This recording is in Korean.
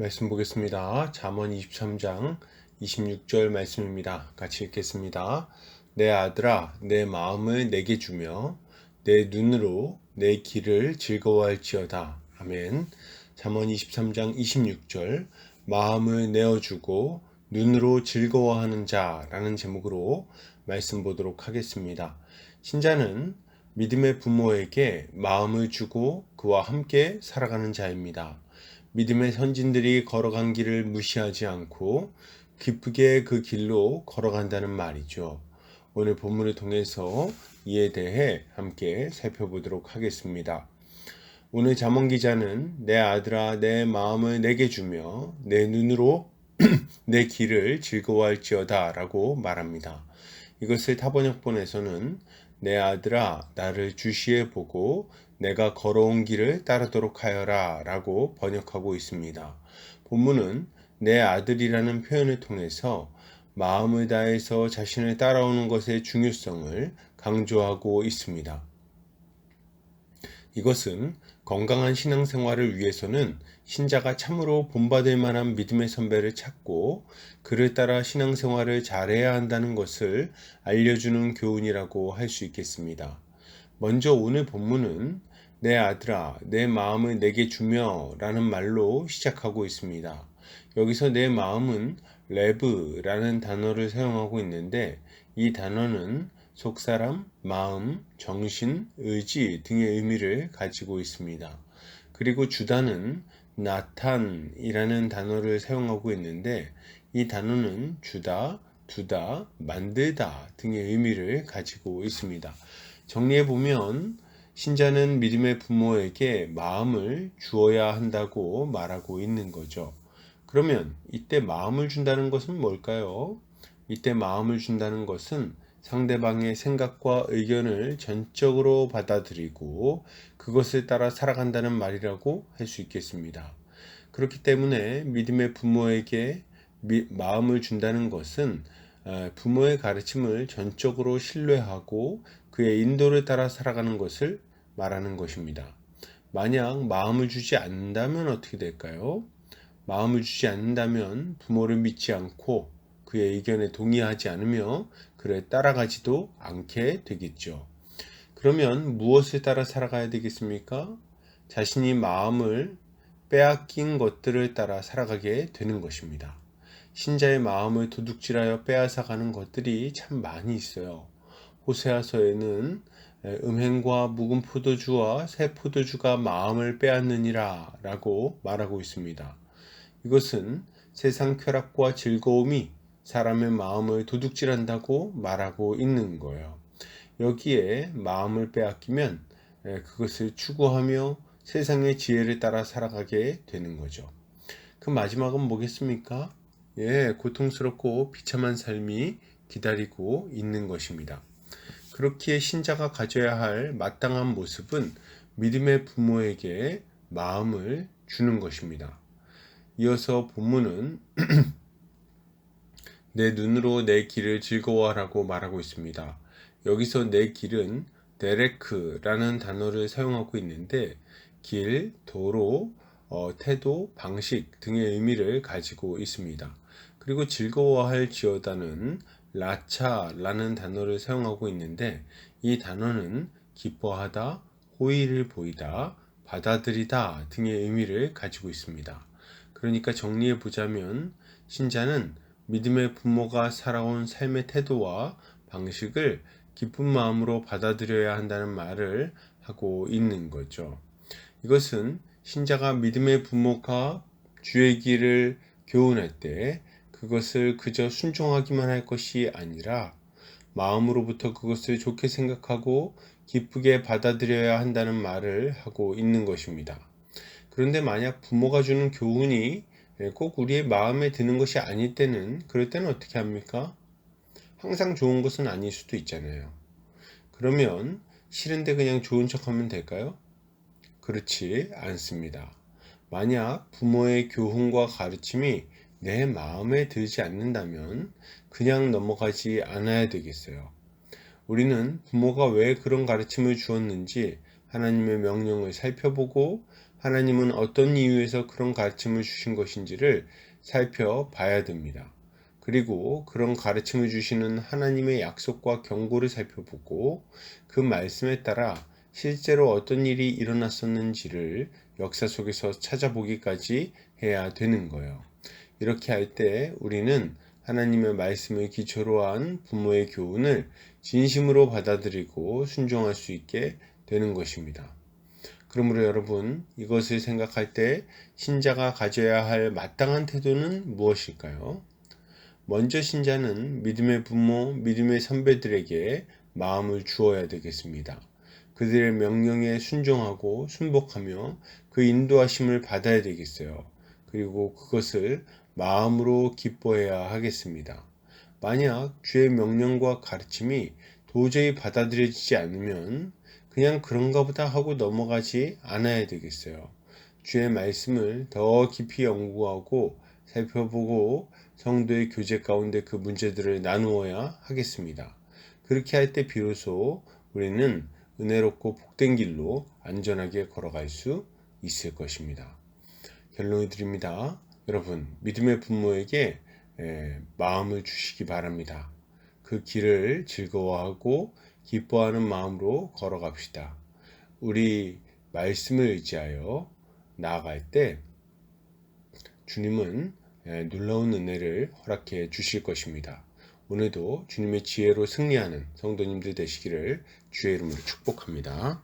말씀 보겠습니다. 잠언 23장 26절 말씀입니다. 같이 읽겠습니다. 내 아들아 내 마음을 내게 주며 내 눈으로 내 길을 즐거워할지어다. 아멘. 잠언 23장 26절 마음을 내어주고 눈으로 즐거워하는 자라는 제목으로 말씀 보도록 하겠습니다. 신자는 믿음의 부모에게 마음을 주고 그와 함께 살아가는 자입니다. 믿음의 선진들이 걸어간 길을 무시하지 않고 기쁘게 그 길로 걸어간다는 말이죠. 오늘 본문을 통해서 이에 대해 함께 살펴보도록 하겠습니다. 오늘 자문 기자는 내 아들아 내 마음을 내게 주며 내 눈으로 내 길을 즐거워할지어다라고 말합니다. 이것을 타번역본에서는 내 아들아 나를 주시해 보고 내가 걸어온 길을 따르도록 하여라 라고 번역하고 있습니다. 본문은 내 아들이라는 표현을 통해서 마음을 다해서 자신을 따라오는 것의 중요성을 강조하고 있습니다. 이것은 건강한 신앙생활을 위해서는 신자가 참으로 본받을 만한 믿음의 선배를 찾고 그를 따라 신앙생활을 잘해야 한다는 것을 알려주는 교훈이라고 할 수 있겠습니다. 먼저 오늘 본문은 내 아들아, 내 마음을 내게 주며 라는 말로 시작하고 있습니다. 여기서 내 마음은 레브라는 단어를 사용하고 있는데 이 단어는 속사람, 마음, 정신, 의지 등의 의미를 가지고 있습니다. 그리고 주다는 나탄이라는 단어를 사용하고 있는데 이 단어는 주다, 두다, 만들다 등의 의미를 가지고 있습니다. 정리해 보면 신자는 믿음의 부모에게 마음을 주어야 한다고 말하고 있는 거죠. 그러면 이때 마음을 준다는 것은 뭘까요? 이때 마음을 준다는 것은 상대방의 생각과 의견을 전적으로 받아들이고 그것을 따라 살아간다는 말이라고 할 수 있겠습니다. 그렇기 때문에 믿음의 부모에게 마음을 준다는 것은 아, 부모의 가르침을 전적으로 신뢰하고 그의 인도를 따라 살아가는 것을 말하는 것입니다. 만약 마음을 주지 않는다면 어떻게 될까요? 마음을 주지 않는다면 부모를 믿지 않고 그의 의견에 동의하지 않으며 그를 따라가지도 않게 되겠죠. 그러면 무엇을 따라 살아가야 되겠습니까? 자신이 마음을 빼앗긴 것들을 따라 살아가게 되는 것입니다. 신자의 마음을 도둑질하여 빼앗아가는 것들이 참 많이 있어요. 호세아서에는 음행과 묵은 포도주와 새 포도주가 마음을 빼앗느니라 라고 말하고 있습니다. 이것은 세상 쾌락과 즐거움이 사람의 마음을 도둑질한다고 말하고 있는 거예요. 여기에 마음을 빼앗기면 그것을 추구하며 세상의 지혜를 따라 살아가게 되는 거죠. 그 마지막은 뭐겠습니까? 예, 고통스럽고 비참한 삶이 기다리고 있는 것입니다. 그렇기에 신자가 가져야 할 마땅한 모습은 믿음의 부모에게 마음을 주는 것입니다. 이어서 본문은 내 눈으로 내 길을 즐거워하라고 말하고 있습니다. 여기서 내 길은 데레크라는 단어를 사용하고 있는데 길, 도로, 어, 태도, 방식 등의 의미를 가지고 있습니다. 그리고 즐거워할 지어다는 라차라는 단어를 사용하고 있는데 이 단어는 기뻐하다, 호의를 보이다, 받아들이다 등의 의미를 가지고 있습니다. 그러니까 정리해 보자면 신자는 믿음의 부모가 살아온 삶의 태도와 방식을 기쁜 마음으로 받아들여야 한다는 말을 하고 있는 거죠. 이것은 신자가 믿음의 부모가 주의 길을 교훈할 때 그것을 그저 순종하기만 할 것이 아니라 마음으로부터 그것을 좋게 생각하고 기쁘게 받아들여야 한다는 말을 하고 있는 것입니다. 그런데 만약 부모가 주는 교훈이 예, 꼭 우리의 마음에 드는 것이 아닐 때는 그럴 때는 어떻게 합니까? 항상 좋은 것은 아닐 수도 있잖아요. 그러면 싫은데 그냥 좋은 척 하면 될까요? 그렇지 않습니다. 만약 부모의 교훈과 가르침이 내 마음에 들지 않는다면 그냥 넘어가지 않아야 되겠어요. 우리는 부모가 왜 그런 가르침을 주었는지 하나님의 명령을 살펴보고 하나님은 어떤 이유에서 그런 가르침을 주신 것인지를 살펴봐야 됩니다. 그리고 그런 가르침을 주시는 하나님의 약속과 경고를 살펴보고 그 말씀에 따라 실제로 어떤 일이 일어났었는지를 역사 속에서 찾아보기까지 해야 되는 거예요. 이렇게 할 때 우리는 하나님의 말씀을 기초로 한 부모의 교훈을 진심으로 받아들이고 순종할 수 있게 되는 것입니다. 그러므로 여러분, 이것을 생각할 때 신자가 가져야 할 마땅한 태도는 무엇일까요? 먼저 신자는 믿음의 부모, 믿음의 선배들에게 마음을 주어야 되겠습니다. 그들의 명령에 순종하고 순복하며 그 인도하심을 받아야 되겠어요. 그리고 그것을 마음으로 기뻐해야 하겠습니다. 만약 주의 명령과 가르침이 도저히 받아들여지지 않으면 그냥 그런가 보다 하고 넘어가지 않아야 되겠어요. 주의 말씀을 더 깊이 연구하고 살펴보고 성도의 교제 가운데 그 문제들을 나누어야 하겠습니다. 그렇게 할 때 비로소 우리는 은혜롭고 복된 길로 안전하게 걸어갈 수 있을 것입니다. 결론을 드립니다. 여러분, 믿음의 부모에게 에, 마음을 주시기 바랍니다. 그 길을 즐거워하고 기뻐하는 마음으로 걸어갑시다. 우리 말씀을 의지하여 나아갈 때 주님은 에, 놀라운 은혜를 허락해 주실 것입니다. 오늘도 주님의 지혜로 승리하는 성도님들 되시기를 주의 이름으로 축복합니다.